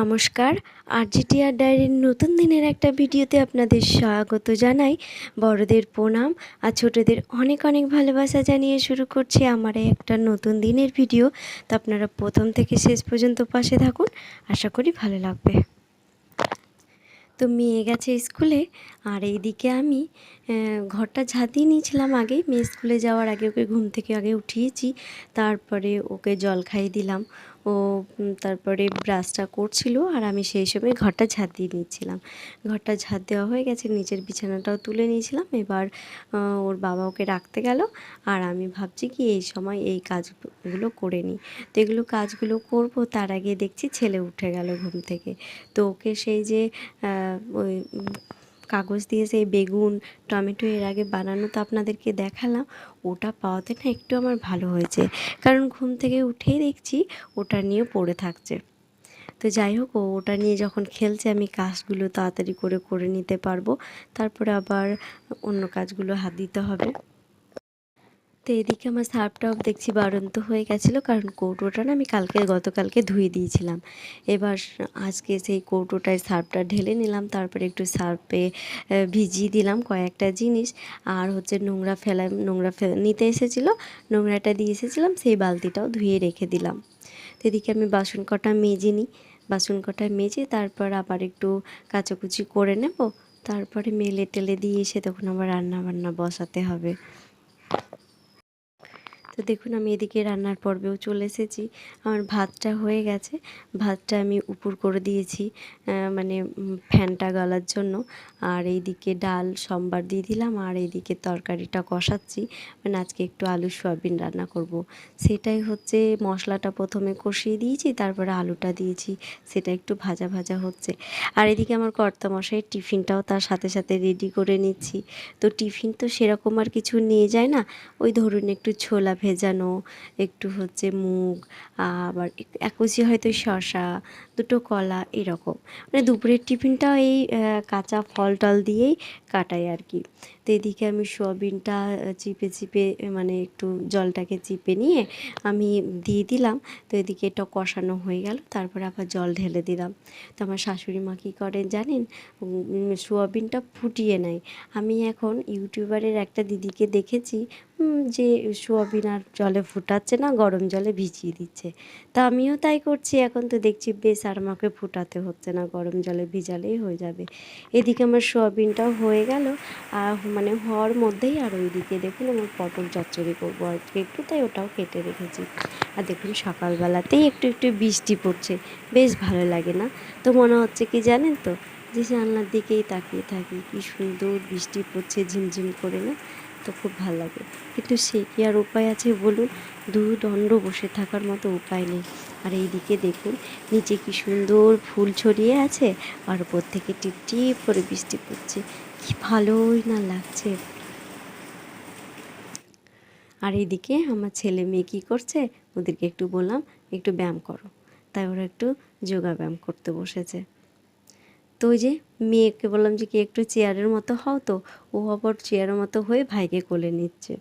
নমস্কার। আরজিটিআর ডায়েরির নতুন দিনের একটা ভিডিওতে আপনাদের স্বাগত জানাই। বড়দের প্রণাম আর ছোটদের অনেক অনেক ভালোবাসা জানিয়ে শুরু করছি আমার একটা নতুন দিনের ভিডিও। তো আপনারা প্রথম থেকে শেষ পর্যন্ত পাশে থাকুন। আশা করি ভালো লাগবে। তো মেয়ে গেছে স্কুলে আর এইদিকে আমি ঘরটা ঝাঁতিয়ে নিয়েছিলাম আগে মেয়ে স্কুলে যাওয়ার আগে ওকে ঘুম থেকে আগে উঠিয়েছি। তারপরে ওকে জল খাইয়ে দিলাম। ও তারপরে ব্রাশটা করছিল আর আমি সেই সময় ঘরটা ঝাঁট দিয়ে নিচ্ছিলাম ঘরটা ঝাঁট দেওয়া হয়ে গেছে, নিচের বিছানাটাও তুলে নিয়েছিলাম। এবার ওর বাবা ওকে রাখতে গেল আর আমি ভাবছি কি এই সময় এই কাজগুলো করে নিই। তো এগুলো কাজগুলো করব, তার আগে দেখছি ছেলে উঠে গেল ঘুম থেকে। তো ওকে সেই যে ওই কাগজ দিয়ে সেই বেগুন, টমেটো এর আগে বানানো তো আপনাদেরকে দেখালাম, ওটা পাওয়াতে না একটু আমার ভালো হয়েছে। কারণ ঘুম থেকে উঠেই দেখছি ওটা নিয়ে পড়ে থাকছে। তো যাই হোক, ওটা নিয়ে যখন খেলছে আমি কাজগুলো তাড়াতাড়ি করে করে নিতে পারব। তারপরে আবার অন্য কাজগুলো হাত দিতে হবে। তো এদিকে আমার সার্ফটাও দেখছি বাড়ন্ত হয়ে গেছিল, কারণ কৌটোটা না আমি কালকে, গতকালকে ধুয়ে দিয়েছিলাম। এবার আজকে সেই কৌটোটায় সার্ফটা ঢেলে নিলাম, তারপরে একটু সার্ফে ভিজিয়ে দিলাম কয়েকটা জিনিস। আর হচ্ছে নোংরা ফেলা, নোংরা নিতে এসেছিল, নোংরাটা দিয়ে এসেছিলাম, সেই বালতিটাও ধুয়ে রেখে দিলাম। তো এদিকে আমি বাসন কটা মেজে নিই, বাসন কটা মেজে তারপর আবার একটু কাচাকুচি করে নেব, তারপরে মেলে টেলে দিয়ে এসে তখন আবার রান্না বান্না বসাতে হবে। তো দেখুন, আমি এদিকে রান্নার পর্বেও চলে এসেছি। আমার ভাতটা হয়ে গেছে। ভাতটা আমি উপর করে দিয়েছি মানে ফ্যানটা গলার জন্য। আর এইদিকে ডাল, সম্বার দিয়ে দিলাম। আর এইদিকে তরকারিটা কষাচ্ছি। মানে আজকে একটু আলু সয়াবিন রান্না করব। সেটাই হচ্ছে, মশলাটা প্রথমে কষিয়ে দিয়েছি, তারপরে আলুটা দিয়েছি। সেটা একটু ভাজা ভাজা হচ্ছে। আর এদিকে আমার কর্তা কর্তামশাইয়ের টিফিনটাও তার সাথে সাথে রেডি করে নিচ্ছি। তো টিফিন তো সেরকম আর কিছু নিয়ে যায় না। ওই ধরুন, একটু ছোলা ভেজানো, একটু হচ্ছে মুগ, আবার এক- কুচি হয়তো শশা দুটো কলা, এরকম। মানে দুপুরের টিফিনটাও এই কাঁচা ফল টল দিয়েই কাটাই আর কি। তো এদিকে আমি সোয়াবিনটা চিপে চিপে মানে একটু জলটাকে চিপে নিয়ে আমি দিয়ে দিলাম। তো এদিকে এটা কষানো হয়ে গেল, তারপরে আবার জল ঢেলে দিলাম। তো আমার শাশুড়ি মা কী করেন জানেন? সোয়াবিনটা ফুটিয়ে নেয়। আমি এখন ইউটিউবারের একটা দিদিকে দেখেছি যে সোয়াবিন আর জলে ফুটাচ্ছে না, গরম জলে ভিজিয়ে দিচ্ছে। তা আমিও তাই করছি, এখন তো দেখছি বেশ আর আমাকে ফুটাতে হচ্ছে না, গরম জলে ভিজালেই হয়ে যাবে। এদিকে আমার সোয়াবিনটাও হয়ে গেল, আর মানে হওয়ার মধ্যেই আর ওই দিকে দেখুন আমার পটল চচ্চড়ি করব আজকে একটু, তাই ওটাও কেটে রেখেছি। আর দেখুন সকালবেলাতেই একটু একটু বৃষ্টি পড়ছে, বেশ ভালো লাগে না? তো মনে হচ্ছে কি জানেন তো? যে জানলার দিকেই তাকিয়ে থাকি, কি সুন্দর বৃষ্টি পড়ছে ঝিমঝিম করে না? তো খুব ভালো লাগে। কিন্তু সে কি আর উপায় আছে বলুন? দু দণ্ড বসে থাকার মতো উপায় নেই। আর এইদিকে দেখুন, নিচে কি সুন্দর ফুল ছড়িয়ে আছে আর ওপর থেকে টিপ টিপ করে বৃষ্টি পড়ছে। কি ভালোই না লাগছে। আর এইদিকে আমার ছেলে মেয়ে কী করছে? ওদেরকে একটু বললাম, একটু ব্যায়াম করো। তাই ওরা একটু যোগা ব্যায়াম করতে বসেছে। তো ওই যে মেয়েকে বললাম যে, কি একটু চেয়ারের মতো হও তো? ও আবার চেয়ারের মতো হয়ে ভাইকে কোলে নিচ্ছে।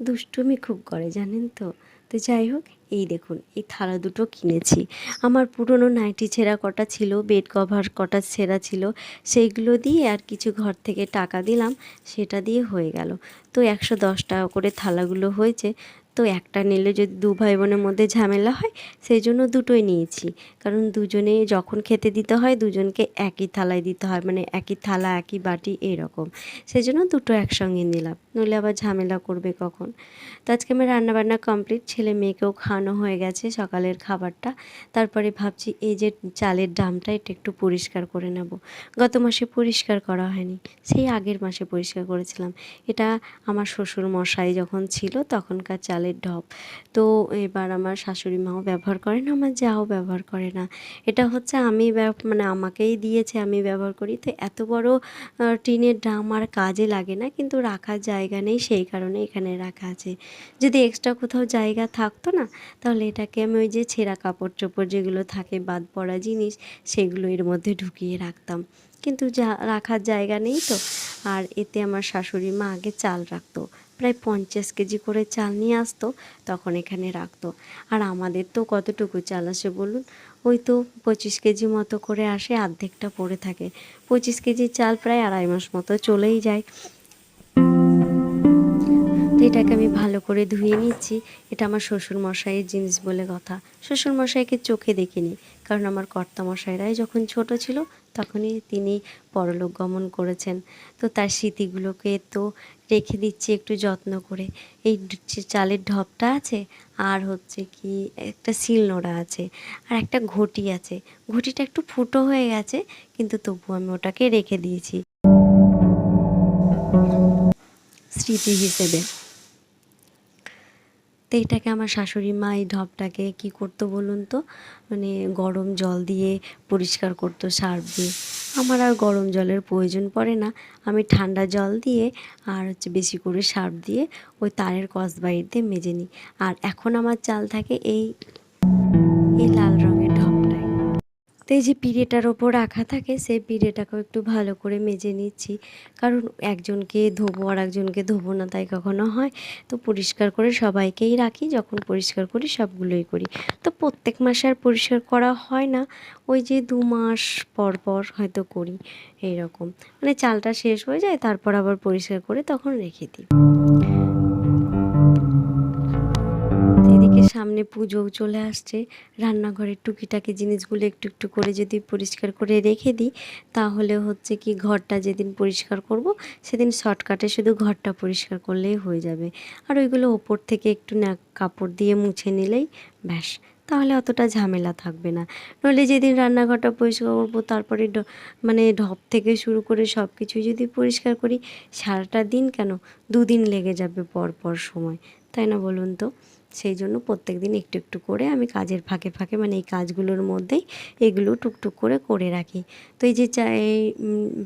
দুষ্টুমি খুব করে, জানেন তো? তো যাই হোক, এই দেখুন, এই থালা দুটো কিনেছি। আমার পুরনো নাইটি ছেঁড়া কটা ছিল বেড কভার কটা ছেঁড়া ছিল, সেইগুলো দিয়ে আর কিছু ঘর থেকে টাকা দিলাম, সেটা দিয়ে হয়ে গেল। তো একশো দশ টাকা করে থালাগুলো হয়েছে। তো একটা নিলে যদি দু ভাই বোনের মধ্যে ঝামেলা হয় সেই জন্য দুটোই নিয়েছি। কারণ দুজনে যখন খেতে দিতে হয়, দুজনকে একই থালায় দিতে হয় মানে একই থালা, একই বাটি, এরকম। সেই জন্য দুটো একসঙ্গে নিলাম। নইলে আবার ঝামেলা করবে কখন। তো আজকে আমার রান্নাবান্না কমপ্লিট ছেলে মেয়েকেও খাওয়ানো হয়ে গেছে সকালের খাবারটা। তারপরে ভাবছি এই যে চালের ডামটা, এটা একটু পরিষ্কার করে নেব। গত মাসে পরিষ্কার করা হয়নি, সেই আগের মাসে পরিষ্কার করেছিলাম। এটা আমার শ্বশুর মশাই যখন ছিল তখনকার চালের ঢপ। তো এবার আমার শাশুড়ি মাও ব্যবহার করে না, আমার যাও ব্যবহার করে না। এটা হচ্ছে আমি মানে আমাকেই দিয়েছে, আমি ব্যবহার করি। তো এত বড় টিনের ড্রাম আর কাজে লাগে না, কিন্তু রাখার জায়গা নেই, সেই কারণে এখানে রাখা আছে। যদি এক্সট্রা কোথাও জায়গা থাকতো না, তাহলে এটাকে আমি ওই যে ছেঁড়া কাপড় চোপড় যেগুলো থাকে বাদ পড়া জিনিস, সেগুলো এর মধ্যে ঢুকিয়ে রাখতাম। কিন্তু যা, রাখার জায়গা নেই তো। আর এতে আমার শাশুড়ি মা আগে চাল রাখতো। প্রায় পঞ্চাশ কেজি করে চাল নিয়ে আসতো, তখন এখানে রাখতো। আর আমাদের তো কতটুকু চাল আসে বলুন? ওই তো পঁচিশ কেজি মতো করে আসে, অর্ধেকটা পড়ে থাকে। পঁচিশ কেজি চাল প্রায় আড়াই মাস মতো চলেই যায়। এটাকে আমি ভালো করে ধুয়ে নিচ্ছি। এটা আমার শ্বশুর মশাইয়ের জিনিস বলে কথা। শ্বশুর মশাইকে চোখে দেখিনি, কারণ আমার কর্তা মশাইরাই যখন ছোট ছিল তখনই তিনি পরলোক গমন করেছেন। তো তার স্মৃতিগুলোকে তো রেখে দিচ্ছি একটু যত্ন করে। এই চালের ঢপটা আছে, আর হচ্ছে কি একটা শিলনোড়া আছে, আর একটা ঘটি আছে। ঘটিটা একটু ফুটো হয়ে গেছে, কিন্তু তবু আমি ওটাকে রেখে দিয়েছি। স্মৃতি হিসেবে। তো এটাকে আমার শাশুড়ি মা এই ঢপটাকে কী করতো বলুন তো? মানে গরম জল দিয়ে পরিষ্কার করতো, সার্ফ দিয়ে। আমার আর গরম জলের প্রয়োজন পড়ে না। আমি ঠান্ডা জল দিয়ে আর হচ্ছে বেশি করে সার্ফ দিয়ে ওই তারের কসবাইট দিয়ে মেজে নিই। আর এখন আমার চাল থাকে এই এই লাল ঢপটায় তো এই যে পিড়েটার ওপর রাখা থাকে, সেই পিড়েটাকেও একটু ভালো করে মেজে নিচ্ছি। কারণ একজনকে ধোবো আর একজনকে ধোবো না তাই কখনো হয়। তো পরিষ্কার করে সবাইকেই রাখি, যখন পরিষ্কার করি সবগুলোই করি। তো প্রত্যেক মাসে আর পরিষ্কার করা হয় না, ওই যে দু মাস পর পর হয়তো করি এই রকম মানে চালটা শেষ হয়ে যায়, তারপর আবার পরিষ্কার করে তখন রেখে দিই। সামনে পুজোও চলে আসছে। রান্নাঘরের টুকিটাকি জিনিসগুলো একটু একটু করে যদি পরিষ্কার করে রেখে দিই, তাহলে হচ্ছে কি ঘরটা যেদিন পরিষ্কার করব, সেদিন শর্টকাটে শুধু ঘরটা পরিষ্কার করলেই হয়ে যাবে। আর ওইগুলো ওপর থেকে একটু না, কাপড় দিয়ে মুছে নিলেই ব্যাস। তাহলে অতটা ঝামেলা থাকবে না। নইলে যেদিন রান্নাঘরটা পরিষ্কার করব, তারপরে মানে ঢপ থেকে শুরু করে সব কিছুই যদি পরিষ্কার করি, সারাটা দিন কেন? দুদিন লেগে যাবে পর পর সময়। তাই না বলুন তো? সেই জন্য প্রত্যেক দিন একটু একটু করে আমি কাজের ফাঁকে ফাঁকে মানে এই কাজগুলোর মধ্যেই এগুলো টুকটুক করে করে রাখি। তো এই যে চা এই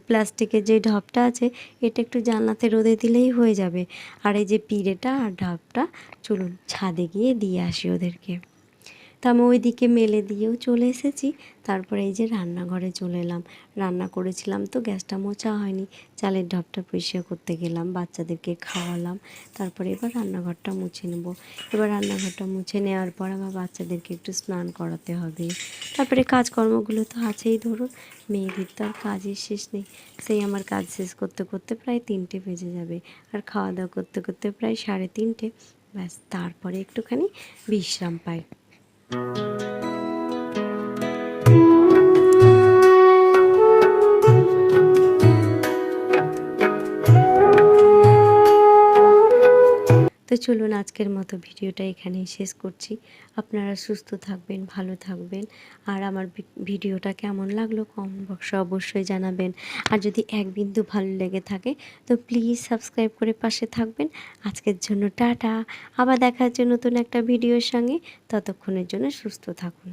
প্লাস্টিকের যে ঢপটা আছে, এটা একটু জানলাতে রোদে দিলেই হয়ে যাবে। আর এই যে পিড়েটা আর ঢপটা, চলুন ছাদে গিয়ে দিয়ে আসি ওদেরকে। তা আমি ওইদিকে মেলে দিয়েও চলে এসেছি। তারপরে এই যে রান্নাঘরে চলে এলাম। রান্না করেছিলাম তো, গ্যাসটা মোছা হয়নি। চালের ঢপটা পরিষ্কার করতে গেলাম, বাচ্চাদেরকে খাওয়ালাম। তারপরে এবার রান্নাঘরটা মুছে নেব। এবার রান্নাঘরটা মুছে নেওয়ার পর আমার বাচ্চাদেরকে একটু স্নান করাতে হবে। তারপরে কাজকর্মগুলো তো আছেই ধরুন, মেয়েদের তো আর কাজের শেষ নেই। সেই আমার কাজ শেষ করতে করতে প্রায় তিনটে বেজে যাবে। আর খাওয়া দাওয়া করতে করতে প্রায় সাড়ে তিনটে। ব্যাস, তারপরে একটুখানি বিশ্রাম পাই। তো চলুন আজকের মতো ভিডিওটা এখানেই শেষ করছি। আপনারা সুস্থ থাকবেন, ভালো থাকবেন। আর আমার ভিডিওটা কেমন লাগল কমেন্ট বক্সে অবশ্যই জানাবেন। আর যদি এক বিন্দু ভালো লেগে থাকে, তো প্লিজ সাবস্ক্রাইব করে পাশে থাকবেন। আজকের জন্য টাটা। আবার দেখা হচ্ছে নতুন একটা ভিডিওর সঙ্গে। ততক্ষণের জন্য সুস্থ থাকুন।